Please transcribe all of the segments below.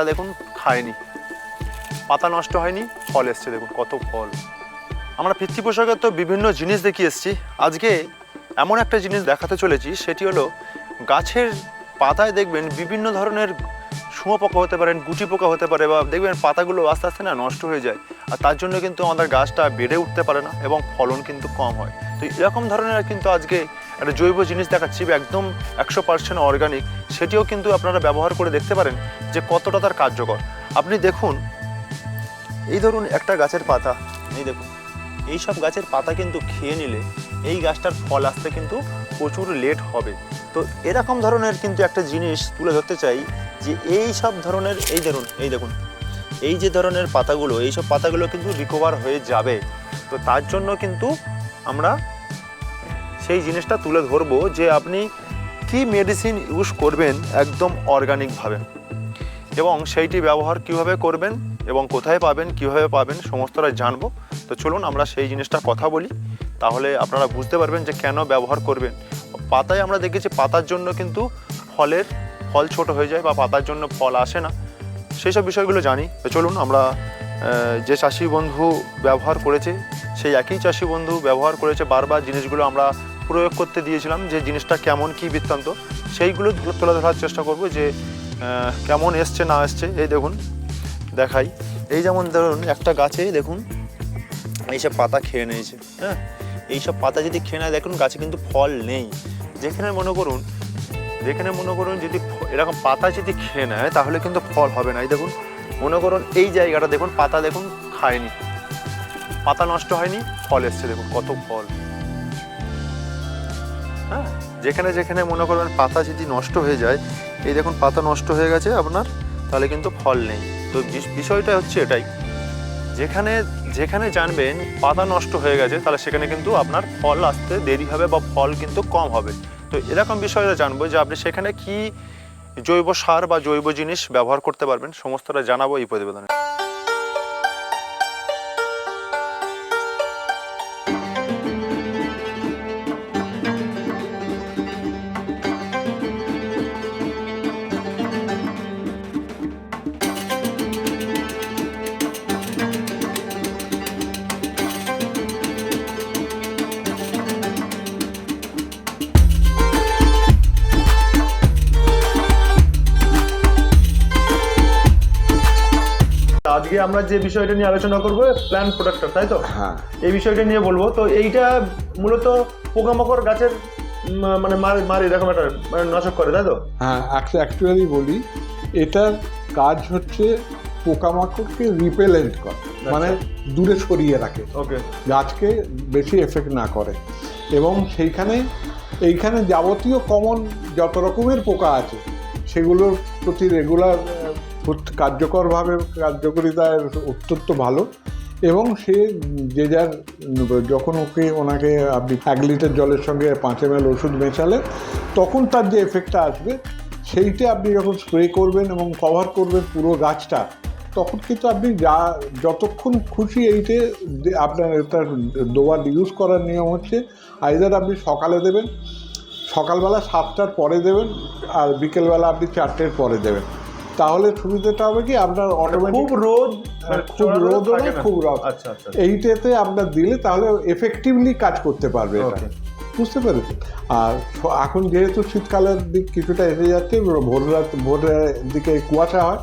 তা দেখুন, খায়নি। পাতা নষ্ট হয়নি, ফল এসছে, দেখুন, কত ফল। আমরা পৃথ্বী পোশাকের তো বিভিন্ন জিনিস দেখিয়ে এসেছি। আজকে এমন একটা জিনিস দেখাতে চলেছি, সেটি হলো গাছের পাতায় দেখবেন বিভিন্ন ধরনের শুঁয়ো পোকা হতে পারেন, গুটি পোকা হতে পারে, বা দেখবেন পাতাগুলো আস্তে আস্তে না নষ্ট হয়ে যায়। আর তার জন্য কিন্তু আমাদের গাছটা বেড়ে উঠতে পারে না এবং ফলন কিন্তু কম হয়। তো এরকম ধরনের কিন্তু আজকে একটা জৈব জিনিস দেখাচ্ছি একদম একশো পার্সেন্ট অর্গানিক সেটিও কিন্তু আপনারা ব্যবহার করে দেখতে পারেন যে কতটা তার কার্যকর। আপনি দেখুন, এই ধরুন একটা গাছের পাতা, এই দেখুন, এই সব গাছের পাতা কিন্তু খেয়ে নিলে এই গাছটার ফল আসতে কিন্তু প্রচুর লেট হবে। তো এরকম ধরনের কিন্তু একটা জিনিস তুলে ধরতে চাই যে এই সব ধরনের, এই ধরুন, এই দেখুন, এই যে ধরনের পাতাগুলো, এই সব পাতাগুলো কিন্তু রিকভার হয়ে যাবে। তো তার জন্য কিন্তু আমরা সেই জিনিসটা তুলে ধরবো যে আপনি কি মেডিসিন ইউজ করবেন একদম অর্গানিকভাবে এবং সেইটি ব্যবহার কীভাবে করবেন এবং কোথায় পাবেন, কীভাবে পাবেন সমস্তটা জানব। তো চলুন আমরা সেই জিনিসটা কথা বলি। তাহলে আপনারা বুঝতে পারবেন যে কেন ব্যবহার করবেন। পাতায় আমরা দেখেছি পাতার জন্য কিন্তু ফলের ফল ছোট হয়ে যায় বা পাতার জন্য ফল আসে না। সেই সব বিষয়গুলো জানি। তো চলুন আমরা যে চাষি বন্ধু ব্যবহার করেছে, সেই একই চাষি বন্ধু ব্যবহার করেছে বারবার জিনিসগুলো আমরা প্রয়োগ করতে দিয়েছিলাম যে জিনিসটা কেমন কি বৃত্তান্ত, সেইগুলো তুলে ধরার চেষ্টা করব যে কেমন এসছে, না এসছে। এই দেখুন, দেখাই। এই যেমন ধরুন, একটা গাছে দেখুন, এইসব পাতা খেয়ে নিয়েছে হ্যাঁ? এইসব পাতা যদি খেয়ে নেয়, দেখুন, গাছে কিন্তু ফল নেই। যেখানে মনে করুন, যেখানে মনে করুন যদি এরকম পাতা যদি খেয়ে নেয়, তাহলে কিন্তু ফল হবে না। এই দেখুন, মনে করুন এই জায়গাটা, দেখুন, পাতা দেখুন খায়নি। পাতা নষ্ট হয়নি, ফল এসছে, দেখুন, কত ফল। হ্যাঁ যেখানে যেখানে মনে করবেন পাতা যদি নষ্ট হয়ে যায়, এই দেখুন পাতা নষ্ট হয়ে গেছে আপনার, তাহলে কিন্তু ফল নেই। তো বিষ- বিষয়টা হচ্ছে এটাই, যেখানে যেখানে জানবেন পাতা নষ্ট হয়ে গেছে, তাহলে সেখানে কিন্তু আপনার ফল আসতে দেরি হবে বা ফল কিন্তু কম হবে। তো এরকম বিষয়টা জানব যে আপনি সেখানে কি জৈব সার বা জৈব জিনিস ব্যবহার করতে পারবেন, সমস্তটা জানাব এই প্রতিবেদনে। আজকে আমরা যে বিষয়টা নিয়ে আলোচনা করব প্ল্যান প্রোডাক্টর তাই তো? হ্যাঁ। এই বিষয়টা নিয়ে বলব। তো এইটা মূলত পোকামাকড় গাছের মানে মারে মার এরকম একটা মানে নচক করে তাই তো? হ্যাঁ অ্যাকচুয়ালি বলি এটার কাজ হচ্ছে পোকামাকড়কে রিপেলেন্ট করে মানে দূরে সরিয়ে রাখে। ওকে গাছকে বেশি এফেক্ট না করে। এবং সেইখানে এইখানে যাবতীয় কমন যত রকমের পোকা আছে সেগুলোর প্রতি রেগুলার কার্যকরভাবে কার্যকারিতা অত্যন্ত ভালো। এবং সে যে যার যখন ওকে ওনাকে আপনি এক লিটার জলের সঙ্গে পাঁচ এম ওষুধ মেশালে তখন তার যে এফেক্টটা আসবে, সেইটা আপনি যখন স্প্রে করবেন এবং কভার করবেন পুরো গাছটা, তখন কিন্তু আপনি যা, যতক্ষণ খুশি এইটে আপনার তার দোয়ার ইউজ করার নিয়ম হচ্ছে আইদার আপনি সকালে দেবেন, সকালবেলা সাতটার পরে দেবেন, আর বিকেলবেলা আপনি চারটের পরে দেবেন। তাহলে সুবিধাটা হবে কি আপনার অটোমেটিক খুব রোদ মানে খুব না না। খুব রোদ আচ্ছা আচ্ছা এইটাতে আপনার দিলে তাহলে এফেক্টিভলি কাজ করতে পারবে এটা। বুঝতে পেরেছেন আর এখন যেহেতু শীতকালের দিক কিছুটা এসে যাচ্ছে ভোর রাত ভোরের দিকে কুয়াশা হয়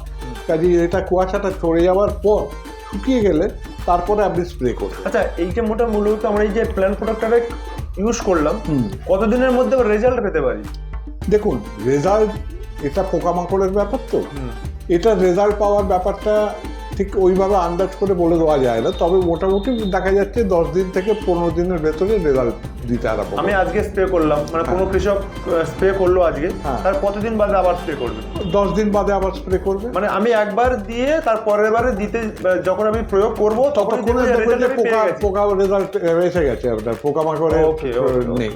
কাজে এটা কুয়াশাটা চড়ে যাওয়ার পর শুকিয়ে গেলে তারপরে আপনি স্প্রে করবেন। আচ্ছা এইটা মোটা মূলত আমরা এই যে প্ল্যান প্রোডাক্টটা ইউজ করলাম। কতদিনের মধ্যে রেজাল্ট পেতে পারি? দেখুন রেজাল্ট এটা পোকামাকড়ের ব্যাপার তো। এটা রেজাল্ট পাওয়ার ব্যাপারটা ঠিক ওইভাবে আন্দাজ করে বলে দেওয়া যায় না। তবে মোটামুটি দেখা যাচ্ছে দশ দিন থেকে পনেরো দিনের ভেতরে রেজাল্ট দিতে আরম্ভ আমি আজকে স্প্রে করলাম। মানে কোনো কৃষক স্প্রে করল আজকে। হ্যাঁ। তার কতদিন বাদে আবার স্প্রে করবে? দশ দিন বাদে আবার স্প্রে করবে। মানে আমি একবার দিয়ে তার পরের বারে দিতে যখন আমি প্রয়োগ করব তখন পোকা পোকা রেজাল্ট এসে গেছে। আপনার পোকামাকড়ের ওকে নেই।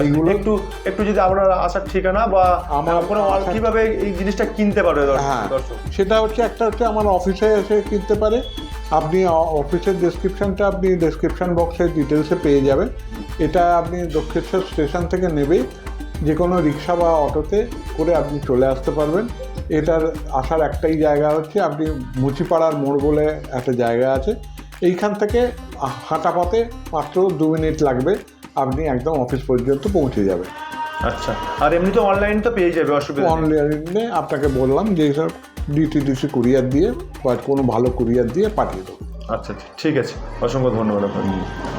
এইগুলো একটু একটু যদি আপনার আসার ঠিকানা বা আমার কোনো কীভাবে এই জিনিসটা কিনতে পারবে দর্শক- হ্যাঁ সেটা হচ্ছে একটা হচ্ছে আমার অফিসে এসে কিনতে পারে। আপনি অফিসের ডেসক্রিপশনটা আপনি ডেসক্রিপশন বক্সে ডিটেলসে পেয়ে যাবেন। এটা আপনি দক্ষিণেশ্বর স্টেশন থেকে নেবে যে কোনো রিক্সা বা অটোতে করে আপনি চলে আসতে পারবেন। এটার আসার একটাই জায়গা হচ্ছে আপনি মুচিপাড়ার মোড় বলে একটা জায়গা আছে। এইখান থেকে হাঁটা পথে মাত্র দু মিনিট লাগবে। আপনি একদম অফিস পর্যন্ত পৌঁছে যাবেন। আচ্ছা আর এমনি তো অনলাইন তো পেয়ে যাবে অসুবিধা। অনলাইনে আপনাকে বললাম যে সব ডিটিডিসি কুরিয়ার দিয়ে বা কোনো ভালো কুরিয়ার দিয়ে পাঠিয়ে দেবো। আচ্ছা আচ্ছা ঠিক আছে। অসংখ্য ধন্যবাদ আপনাকে।